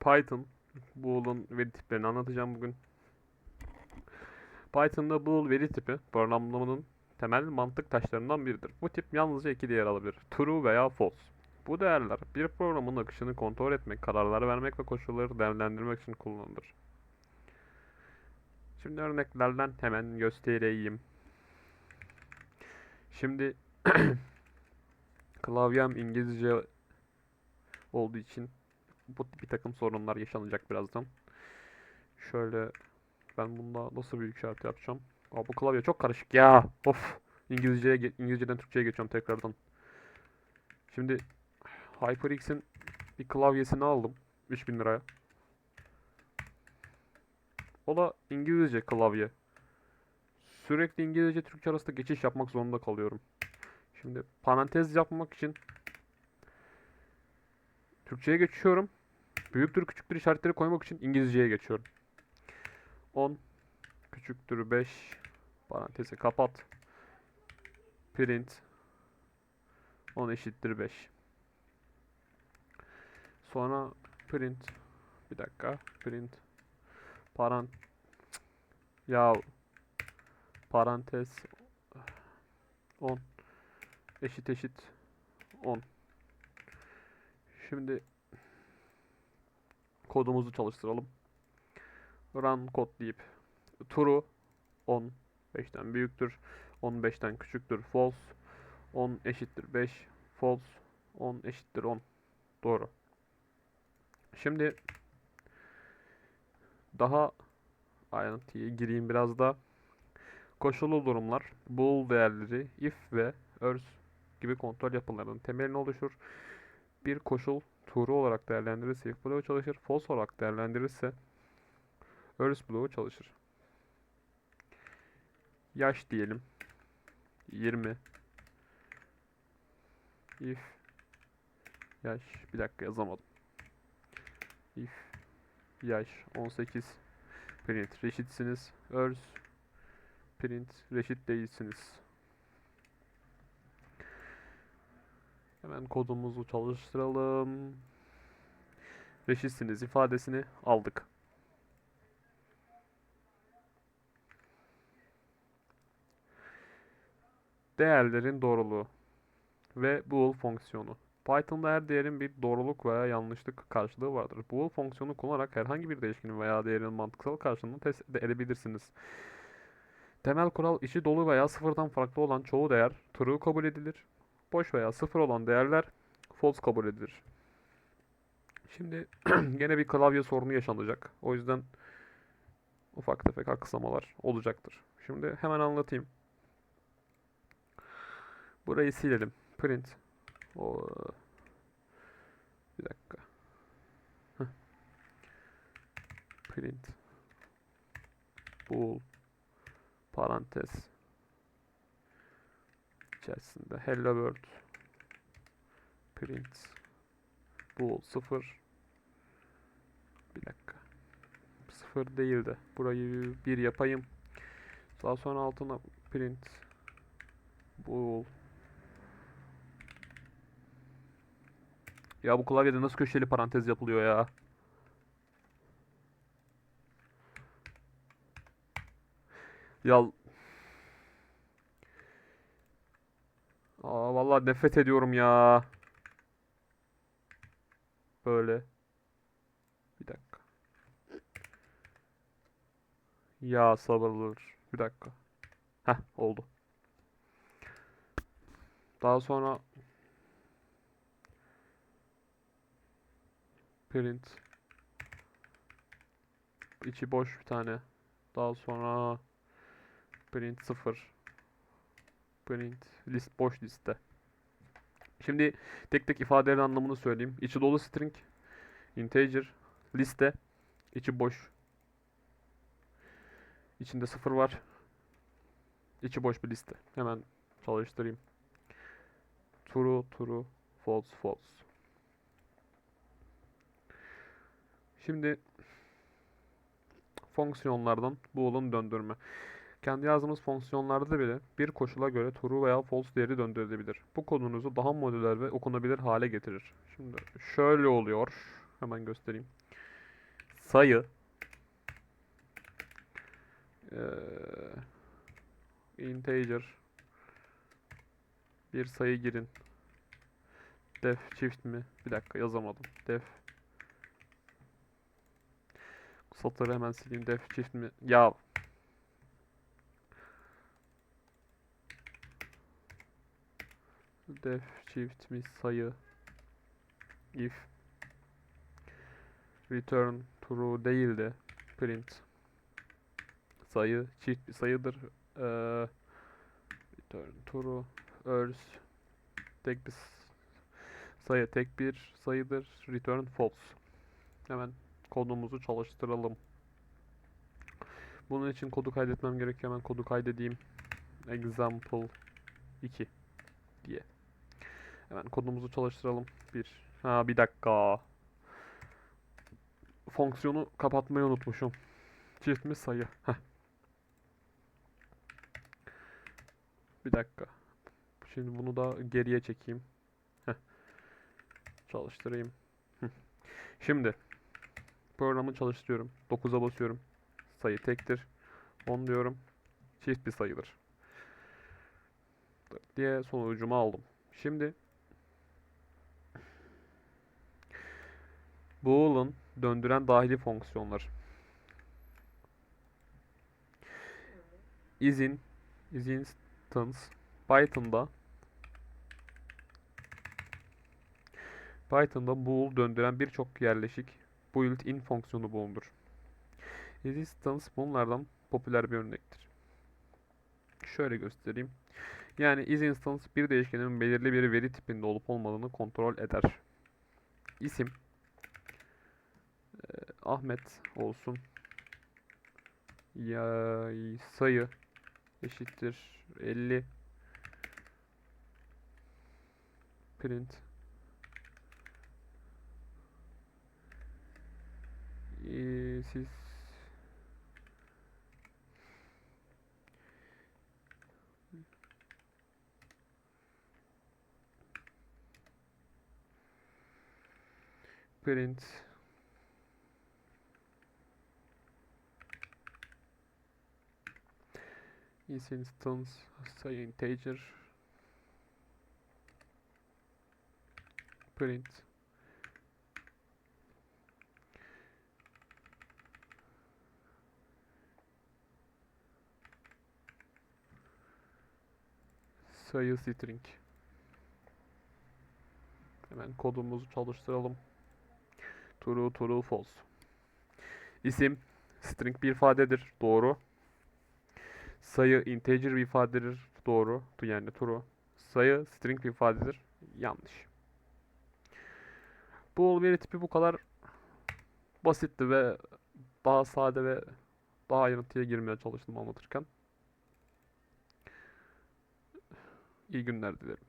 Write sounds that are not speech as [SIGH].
Python, Bool'un veri tiplerini anlatacağım bugün. Python'da Bool veri tipi programlamanın temel mantık taşlarından biridir. Bu tip yalnızca iki değer alabilir. True veya false. Bu değerler bir programın akışını kontrol etmek, kararlar vermek ve koşulları değerlendirmek için kullanılır. Şimdi örneklerden hemen göstereyim. Şimdi [CLEARS THROAT] klavyem İngilizce olduğu için bu bir takım sorunlar yaşanacak birazdan. Şöyle ben bunda nasıl büyük işaret yapacağım? Aa, bu klavye çok karışık ya. Of. İngilizceye İngilizceden Türkçe'ye geçiyorum tekrardan. Şimdi HyperX'in bir klavyesini aldım 3000 liraya. O da İngilizce klavye. Sürekli İngilizce Türkçe arasında geçiş yapmak zorunda kalıyorum. Şimdi parantez yapmak için Türkçe'ye geçiyorum. Büyüktür küçüktür işaretleri koymak için İngilizce'ye geçiyorum. 10 küçüktür 5 parantezi kapat. Print 10 eşittir 5. Sonra print bir dakika print parant ya parantez 10 eşit eşit 10 Şimdi kodumuzu çalıştıralım. Run kod deyip true 10 5'ten büyüktür. 15'ten küçüktür. False 10 eşittir 5. False 10 eşittir 10. Doğru. Şimdi daha ayrıntıya gireyim biraz da. Koşullu durumlar, bool değerleri, if ve else gibi kontrol yapılarının temelini oluşur. Bir koşul true olarak değerlendirirse if bloğu çalışır. False olarak değerlendirirse else bloğu çalışır. Yaş diyelim. 20 if yaş bir dakika yazamadım. If yaş 18 print reşitsiniz. Else print reşit değilsiniz. Hemen kodumuzu çalıştıralım. Reşitsiniz ifadesini aldık. Değerlerin doğruluğu ve bool fonksiyonu. Python'da her değerin bir doğruluk veya yanlışlık karşılığı vardır. Bool fonksiyonu kullanarak herhangi bir değişkenin veya değerin mantıksal karşılığını test edebilirsiniz. Temel kural içi dolu veya sıfırdan farklı olan çoğu değer true kabul edilir. Boş veya sıfır olan değerler false kabul edilir. Şimdi [CLEARS THROAT] gene bir klavye sorunu yaşanacak. O yüzden ufak tefek aksamalar olacaktır. Şimdi hemen anlatayım. Burayı silelim. Print. O bir dakika. Heh. Print. Bool. Parantez. İçerisinde hello world. Print. Bool 0. Bir dakika. 0 değil de burayı 1 yapayım. Daha sonra altına print. Bool Ya bu klavyede nasıl köşeli parantez yapılıyor ya? Ya Aa vallahi nefret ediyorum ya. Böyle. Bir dakika. Ya sabırlar. Bir dakika. Heh oldu. Daha sonra print içi boş bir tane. Daha sonra print 0 print list boş liste. Şimdi tek tek ifadelerin anlamını söyleyeyim. İçi dolu string integer liste içi boş. İçinde 0 var. İçi boş bir liste. Hemen çalıştırayım. True true false false. Şimdi fonksiyonlardan bool'un döndürme. Kendi yazdığımız fonksiyonlarda bile bir koşula göre true veya false değeri döndürebilir. Bu kodunuzu daha modüler ve okunabilir hale getirir. Şimdi şöyle oluyor. Hemen göstereyim. Sayı eee, integer bir sayı girin. Def çift mi? Bir dakika yazamadım. Def satırı hemen sileyim. Def çift mi? Ya def çift mi sayı if return true değil de print. Sayı çift bir sayıdır. Eee, return true else tek bir sayı tek bir sayıdır. Return false. Hemen kodumuzu çalıştıralım. Bunun için kodu kaydetmem gerekiyor. Hemen kodu kaydedeyim. Example 2 diye hemen kodumuzu çalıştıralım bir ha bir dakika fonksiyonu kapatmayı unutmuşum çift mi sayı Heh. Bir dakika. Şimdi bunu da geriye çekeyim. Heh. Çalıştırayım. Şimdi programı çalıştırıyorum. 9'a basıyorum. Sayı tektir. 10 diyorum. Çift bir sayıdır. diye sonucumu aldım. Şimdi Boolean döndüren dahili fonksiyonlar. Izin, is instance Python'da Python'da bool döndüren birçok yerleşik built-in fonksiyonu bulunur. Instance bunlardan popüler bir örnektir. Şöyle göstereyim. Yani isInstance bir değişkenin belirli bir veri tipinde olup olmadığını kontrol eder. İsim Ahmet olsun. Ya sayı eşittir 50 print. Ee, siz print instance say integer print. Sayı string hemen kodumuzu çalıştıralım. True true false. İsim string bir ifadedir. Doğru sayı integer bir ifadedir. Doğru. Yani true sayı string bir ifadedir. Yanlış. Bu veri tipi bu kadar basitti ve daha sade ve daha ayrıntıya girmeye çalıştım anlatırken. İyi günler dilerim.